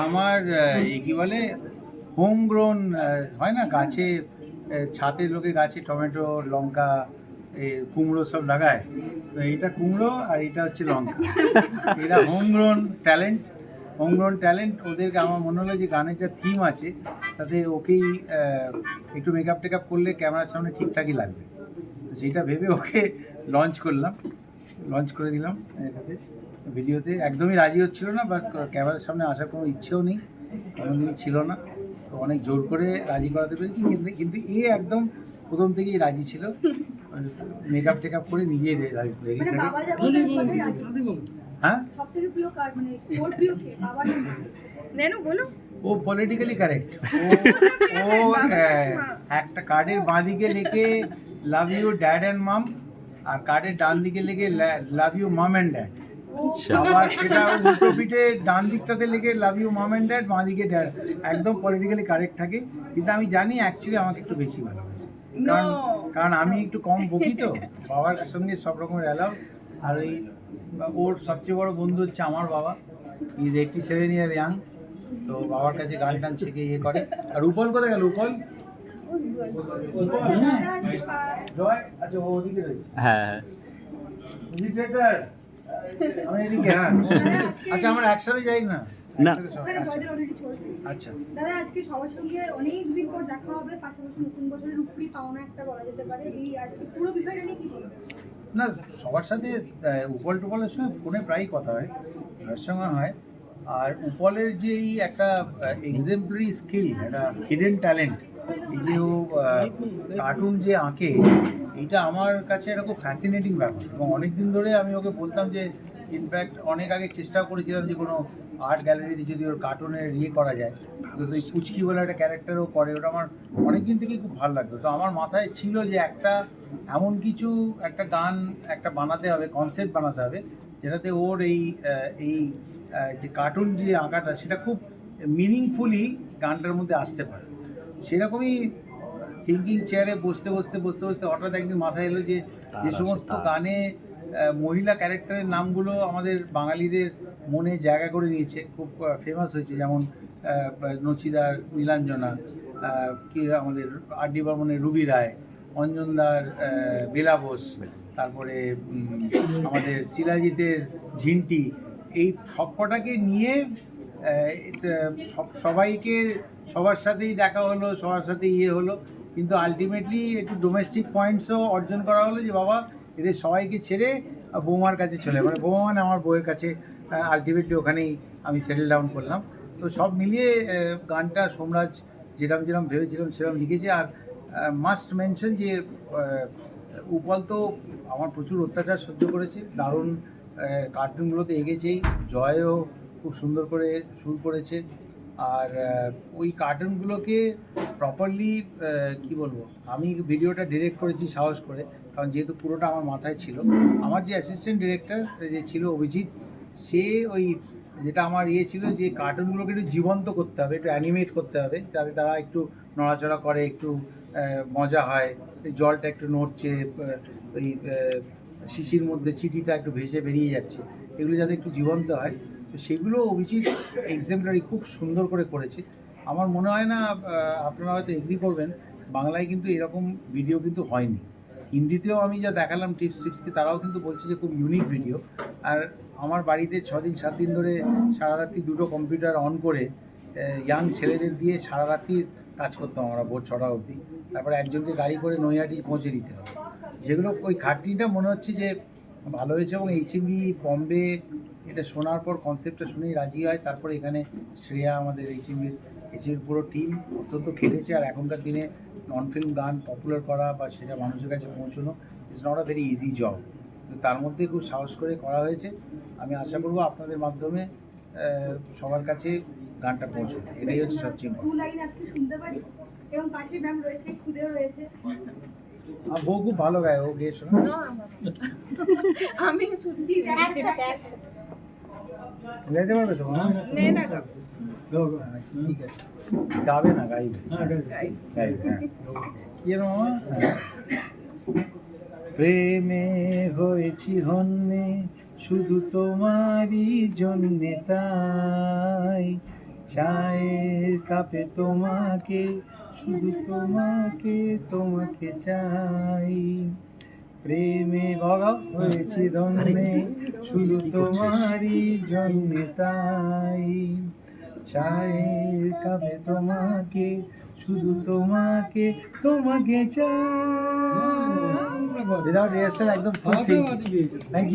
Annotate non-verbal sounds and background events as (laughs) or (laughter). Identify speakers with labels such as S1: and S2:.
S1: আমার আহ, এ কি বলে হোম গ্রোন হয় না গাছে ছাদের লোকে গাছে টমেটো লঙ্কা কুমড়ো সব লাগায়। তো এইটা কুমড়ো আর এটা হচ্ছে লঙ্কা। এরা home grown talent home grown talent ওদেরকে আমার মনে হলো যে গানের যা থিম আছে তাতে ওকেই একটু মেকআপ টেকআপ করলে ক্যামেরার সামনে ঠিকঠাকই লাগবে। তো সেইটা ভেবে ওকে লঞ্চ করলাম। লঞ্চ করে দিলাম এটাতে। ভিডিওতে একদমই রাজি হচ্ছিল না বাস ক্যামেরার সামনে আসার কোনো ইচ্ছেও নেই কোনোদিনই ছিল না। তো অনেক জোর করে রাজি করাতে পেরেছি কিন্তু কিন্তু এ একদম প্রথম থেকেই রাজি ছিল। মেকআপ টেকআপ করে নিজেই রেডি
S2: মানে রাজি।
S1: হ্যাঁ?
S2: মানে
S3: বলো।
S1: ও পলিটিক্যালি কারেক্ট ও ও একটা কার্ডের বাঁ দিকে লিখে love you dad and mum আর কার্ডের ডান দিকে লিখে love you mum and dad আবার সেটা উল্টো পিঠে ডান দিকটাতে লিখে love you mum and dad বাঁ দিকে ড্যাড একদম পলিটিক্যালি কারেক্ট থাকে। কিন্তু আমি জানি অ্যাকচুয়ালি আমাকে একটু বেশি ভালোবাসে। কারণ কারণ আমি একটু কম বকি তো। বাবার সঙ্গে সব রকমের অ্যালাউ আর ওই ওর সবচেয়ে বড় বন্ধু হচ্ছে আমার বাবা। Is eighty seven year young তো বাবার কাছে গান টান শিখে ইয়ে করে। আর উপল কোথায় গেল? উপল জয়। আচ্ছা ওদিকে রয়েছে।
S4: হ্যাঁ হ্যাঁ।
S1: হ্যাঁ আচ্ছা আমরা একসাথে যাই না?
S4: না।
S1: আচ্ছা, আচ্ছা।
S2: দাদা আজকে সবার সঙ্গে অনেক দিন পর দেখা হবে পাশাপাশি নতুন বছরের উপরি পাওনা একটা বলা যেতে পারে। এই আজকে পুরো বিষয়টা নিয়ে কি
S1: না সবার সাথে উপল টুপলের সঙ্গে ফোনে প্রায়ই কথা হয় তার সঙ্গে হয়। আর উপলের যে এই একটা এক্সাম্পলারি স্কিল একটা হিডেন ট্যালেন্ট এই যে ও কার্টুন যে আঁকে এইটা আমার কাছে একটা খুব ফ্যাসিনেটিং ব্যাপার। এবং অনেক দিন ধরে আমি ওকে বলতাম যে ইনফ্যাক্ট অনেক আগে চেষ্টা করেছিলাম যে কোনো আর্ট গ্যালারিতে যদি ওর কার্টুনের ইয়ে করা যায়, তো ওই পুচকি বলে একটা ক্যারেক্টারও করে, ওটা আমার অনেক দিন থেকেই খুব ভালো লাগতো। তো আমার মাথায় ছিল যে একটা এমন কিছু, একটা গান একটা বানাতে হবে কনসেপ্ট বানাতে হবে, যেটাতে ওর এই এই যে কার্টুন যে আঁকাটা, সেটা খুব মিনিংফুলি গানটার মধ্যে আসতে পারে। সেরকমই থিঙ্কিং চেয়ারে বসতে বসতে বসতে বসতে হঠাৎ একদিন মাথায় এলো যে যে সমস্ত গানে মহিলা ক্যারেক্টারের নামগুলো আমাদের বাঙালিদের মনে জায়গা করে নিয়েছে। খুব ফেমাস হয়েছে যেমন নচিদার নীলাঞ্জনা কি আমাদের আর ডি বর্মনের রুবি রায় অঞ্জনদার বেলা বোস তারপরে আমাদের শিলাজিতের ঝিন্টি এই সবকটাকে নিয়ে সব- সবাইকে সবার সাথেই দেখা হলো সবার সাথে ইয়ে হলো। কিন্তু আলটিমেটলি একটু ডোমেস্টিক পয়েন্টসও অর্জন করা হলো যে বাবা, এদের সবাইকে ছেড়ে বৌমার কাছে চলে মানে বৌমা মানে আমার বউয়ের কাছে আলটিমেটলি ওখানেই আমি সেটেল ডাউন করলাম। তো সব মিলিয়ে গানটা সোমরাজ যেরকম যেরকম ভেবেছিলাম সেরকম লিখেছে। আর মাস্ট মেনশন যে উপল তো আমার প্রচুর অত্যাচার সহ্য করেছে। দারুণ কার্টুনগুলোতে এগেছেই জয়ও খুব সুন্দর করে সুর করেছে। আর ওই কার্টুনগুলোকে প্রপারলি কি বলব? আমি ভিডিওটা ডিরেক্ট করেছি সাহস করে, কারণ যেহেতু পুরোটা আমার মাথায় ছিল। আমার যে অ্যাসিস্ট্যান্ট ডিরেক্টর যে ছিল অভিজিৎ, সে ওই যেটা আমার ইয়ে ছিল যে কার্টুনগুলোকে একটু জীবন্ত করতে হবে, একটু অ্যানিমেট করতে হবে, যাতে তারা একটু নড়াচড়া করে, একটু মজা হয়, জলটা একটু নড়ছে ওই শিশির মধ্যে চিঠিটা একটু ভেসে বেরিয়ে যাচ্ছে। এগুলো যাতে একটু জীবন্ত হয়। তো সেগুলো অভিজিৎ এক্সাম্পলারি খুব সুন্দর করে করেছে। আমার মনে হয় না আপনারা হয়তো এগ্রি করবেন, বাংলায় কিন্তু এরকম ভিডিও কিন্তু হয়নি। হিন্দিতেও আমি যা দেখালাম টিপস টিপসকে তারাও কিন্তু বলছে যে খুব ইউনিক ভিডিও আর আমার বাড়িতে ছ দিন সাত দিন ধরে সারা রাত্রি দুটো কম্পিউটার অন করে ইয়াং ছেলেদের দিয়ে সারা রাত্রির কাজ করতাম আমরা ভোর ছটা অবধি। তারপরে একজনকে গাড়ি করে নৈহাটি পৌঁছে দিতে হবে। যেগুলো ওই খাটনিটা মনে হচ্ছে যে ভালো হয়েছে এবং এইচএমবি বম্বে এটা শোনার পর কনসেপ্টটা শুনেই রাজি হয়। তারপরে এখানে শ্রেয়া আমাদের এইচএমবির এইচএমবির পুরো টিম অত্যন্ত খেটেছে। আর এখনকার দিনে নন ফিল্ম গান পপুলার করা বা সেটা মানুষের কাছে পৌঁছানো is not a very easy job তো তার মধ্যে খুব সাহস করে করা হয়েছে। আমি আশা করব আপনাদের মাধ্যমে সবার কাছে গানটা পৌঁছবে এটাই হচ্ছে সবচেয়ে বউ খুব ভালো গায় ও গিয়ে শোনা (laughs)
S3: আমি
S1: গাইতে পারবে তো?
S3: নে না গা।
S1: ঠিক আছে। গাবে না গাইবে।
S3: গাই।
S1: গাইবে। কি মামা? হ্যাঁ। প্রেমে হয়েছি হন্যে শুধু তোমারই জন্যে তাই। চায়ের কাপে তোমাকে শুধু তোমাকে তোমাকে চাই। প্রেমে বড় হয়েছি ধন্যে শুধু তোমারই জন্মে তাই। চায়ের কাপে তোমাকে শুধু তোমাকে তোমাকে চাই। উইদাউট রিহার্সাল একদম ফুল থ্যাংক ইউ